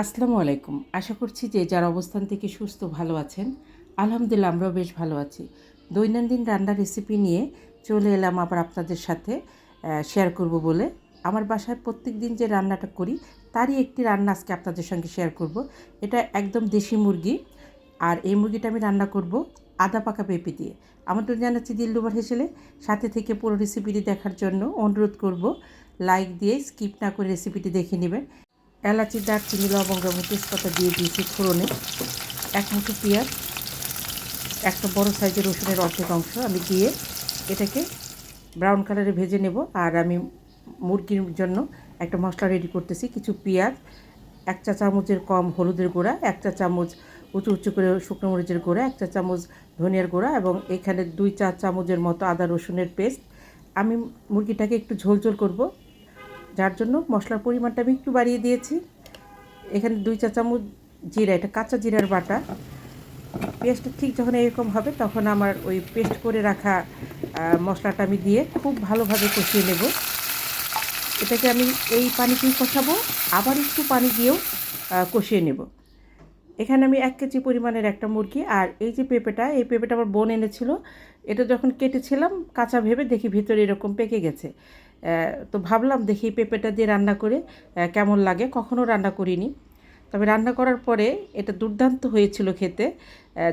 আসসালামু আলাইকুম। আশা করছি যে যার অবস্থান থেকে সুস্থ, ভালো আছেন। আলহামদুলিল্লাহ, আমরাও বেশ ভালো আছি। দৈনন্দিন রান্নার রেসিপি নিয়ে চলে এলাম আবার আপনাদের সাথে শেয়ার করব বলে। আমার বাসায় প্রত্যেক দিন যে রান্নাটা করি, তারই একটি রান্না আজকে আপনাদের সঙ্গে শেয়ার করব। এটা একদম দেশি মুরগি, আর এই মুরগিটা আমি রান্না করব আদা পাকা পেঁপে দিয়ে। আমন্ত্রণ জানাচ্ছি দিল্লুবার হেসেলে। সাথে থেকে পুরো রেসিপিটি দেখার জন্য অনুরোধ করব। লাইক দিয়ে স্কিপ না করে রেসিপিটি দেখে নেবেন। এলাচি, দারচিনি, লবঙ্গ এবং তেজপাতা দিয়ে দিয়েছি ফোড়নে। এক মুঠো পেঁয়াজ, একটা বড় সাইজের রসুনের অর্ধেক অংশ আমি দিয়ে এটাকে ব্রাউন কালারে ভেজে নেব। আর আমি মুরগির জন্য একটা মশলা রেডি করতেছি, কিছু পেঁয়াজ, এক চা চামচের কম হলুদের গুঁড়া, এক চা চামচ উঁচু উঁচু করে শুকনো মরিচের গুঁড়া, এক চা চামচ ধনিয়ার গুঁড়া এবং এখানে দুই চা চামচের মতো আদা রসুনের পেস্ট। আমি মুরগিটাকে একটু ঝোল ঝোল করব যার জন্য মশলার পরিমাণটা আমি একটু বাড়িয়ে দিয়েছি। এখানে দুই চা চামচ জিরা, এটা কাঁচা জিরার বাটা। পেস্ট ঠিক যখন এরকম হবে তখন আমার ওই পেস্ট করে রাখা মশলাটা আমি দিয়ে খুব ভালোভাবে কষিয়ে নেব। এটাকে আমি এই পানিতেই কষাবো, আবার একটু পানি দিয়েও কষিয়ে নেব। এখানে আমি এক কেজি পরিমাণের একটা মুরগি আর এই যে পেঁপেটা, এই পেঁপেটা আমার বোন এনেছিল। এটা যখন কেটেছিলাম, কাঁচা ভেবে দেখি ভিতরে এরকম পেকে গেছে। তো ভাবলাম দেখি পেঁপেটা দিয়ে রান্না করে কেমন লাগে? কখনও রান্না করিনি। তবে রান্না করার পরে এটা দুর্দান্ত হয়েছিল খেতে।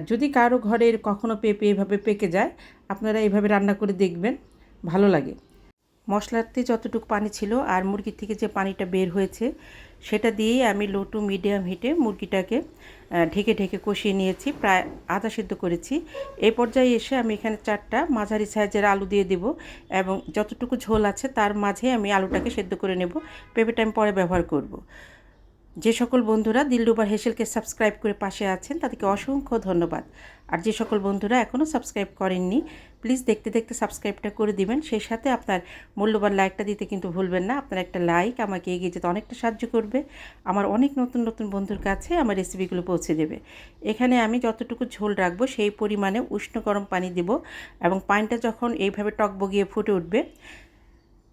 যদি কারও ঘরের কখনও পেঁপে এভাবে পেকে যায়, আপনারা এভাবে রান্না করে দেখবেন, ভালো লাগে। মশলাতে যতটুকু পানি ছিল আর মুরগির থেকে যে পানিটা বের হয়েছে, সেটা দিয়েই আমি লো টু মিডিয়াম হিটে মুরগিটাকে ঢেকে ঢেকে কষিয়ে নিয়েছি, প্রায় আধা সিদ্ধ করেছি এই পর্যায়ে এসে আমি এখানে চারটা মাঝারি সাইজের আলু দিয়ে দেব এবং যতটুকু ঝোল আছে তার মাঝে আমি আলুটাকে সেদ্ধ করে নেব পেঁপেটা আমি পরে ব্যবহার করব। যে সকল বন্ধুরা দিল্লুবার হেসেলকে সাবস্ক্রাইব করে পাশে আছেন, তাদেরকে অসংখ্য ধন্যবাদ। আর যে সকল বন্ধুরা এখনও সাবস্ক্রাইব করেননি, প্লিজ দেখতে দেখতে সাবস্ক্রাইবটা করে দিবেন। সেই সাথে আপনার মূল্যবান লাইকটা দিতে কিন্তু ভুলবেন না। আপনার একটা লাইক আমাকে এগিয়ে যেতে অনেকটা সাহায্য করবে। আমার অনেক নতুন নতুন বন্ধুর কাছে আমার রেসিপিগুলো পৌঁছে দেবে। এখানে আমি যতটুকু ঝোল রাখব সেই পরিমাণে উষ্ণ গরম পানি দেব এবং পানিটা যখন এইভাবে টক বগিয়ে ফুটে উঠবে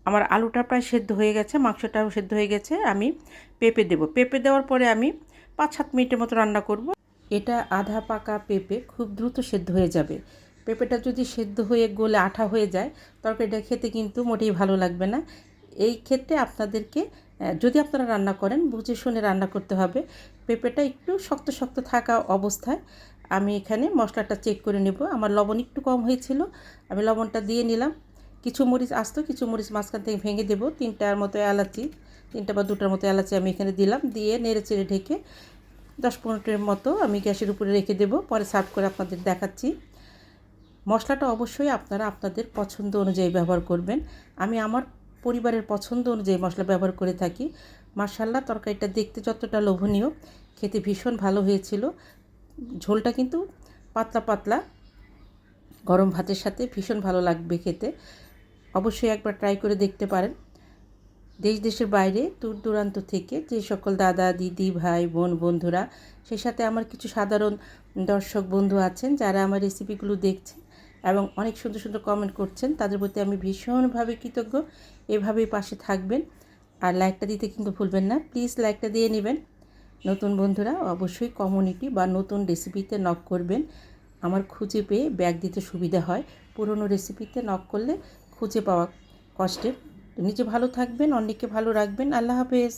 আমার আলুটা প্রায় সেদ্ধ হয়ে গেছে, মাংসটাও সেদ্ধ হয়ে গেছে, আমি পেঁপে দেব। পেঁপে দেওয়ার পরে আমি পাঁচ সাত মিনিটের মতো রান্না করব। এটা আধা পাকা পেঁপে খুব দ্রুত সেদ্ধ হয়ে যাবে। পেঁপেটা যদি সেদ্ধ হয়ে গলে আঠা হয়ে যায়, তরকারিটা খেতে কিন্তু মোটেই ভালো লাগবে না। এই ক্ষেত্রে আপনাদেরকে যদি আপনারা রান্না করেন, বুঝে শুনে রান্না করতে হবে। পেঁপেটা একটু শক্ত শক্ত থাকা অবস্থায় আমি এখানে মশলাটা চেক করে নেব। আমার লবণ একটু কম হয়েছিল, আমি লবণটা দিয়ে নিলাম। কিছু মরিচ আসতো, কিছু মরিচ মাঝখান থেকে ভেঙে দেবো। তিনটার মতো এলাচি, তিনটা বা দুটার মতো এলাচি আমি এখানে দিলাম। দিয়ে নেড়ে চেড়ে ঢেকে দশ পনেরোটির মতো আমি গ্যাসের উপরে রেখে দেব। পরে সার্ভ করে আপনাদের দেখাচ্ছি। মশলাটা অবশ্যই আপনারা আপনাদের পছন্দ অনুযায়ী ব্যবহার করবেন। আমি আমার পরিবারের পছন্দ অনুযায়ী মশলা ব্যবহার করে থাকি। মার্শাল্লাহ তরকারিটা দেখতে যতটা লোভনীয়, খেতে ভীষণ ভালো হয়েছিল। ঝোলটা কিন্তু পাতলা পাতলা, গরম ভাতের সাথে ভীষণ ভালো লাগবে খেতে। অবশ্যই একবার ট্রাই করে দেখতে পারেন। দেশ, দেশের বাইরে দূর দূরান্ত থেকে যে সকল দাদা, দিদি, ভাই, বোন, বন্ধুরা, সেই সাথে আমার কিছু সাধারণ দর্শক, বন্ধু আছেন, যারা আমার রেসিপিগুলো দেখছেন এবং অনেক সুন্দর সুন্দর কমেন্ট করছেন, তাদের প্রতি আমি ভীষণভাবে কৃতজ্ঞ। এভাবেই পাশে থাকবেন আর লাইকটা দিতে কিন্তু ভুলবেন না। প্লিজ লাইকটা দিয়ে নেবেন। নতুন বন্ধুরা, অবশ্যই কমিউনিটি বা নতুন রেসিপিতে নক করবেন। আমার খুঁজে পেয়ে ব্যাগ দিতে সুবিধা হয়। পুরনো রেসিপিতে নক করলে খুঁজে পাওয়া কষ্টের। নিজে ভালো থাকবেন অন্যকে ভালো রাখবেন। আল্লাহ হাফেজ।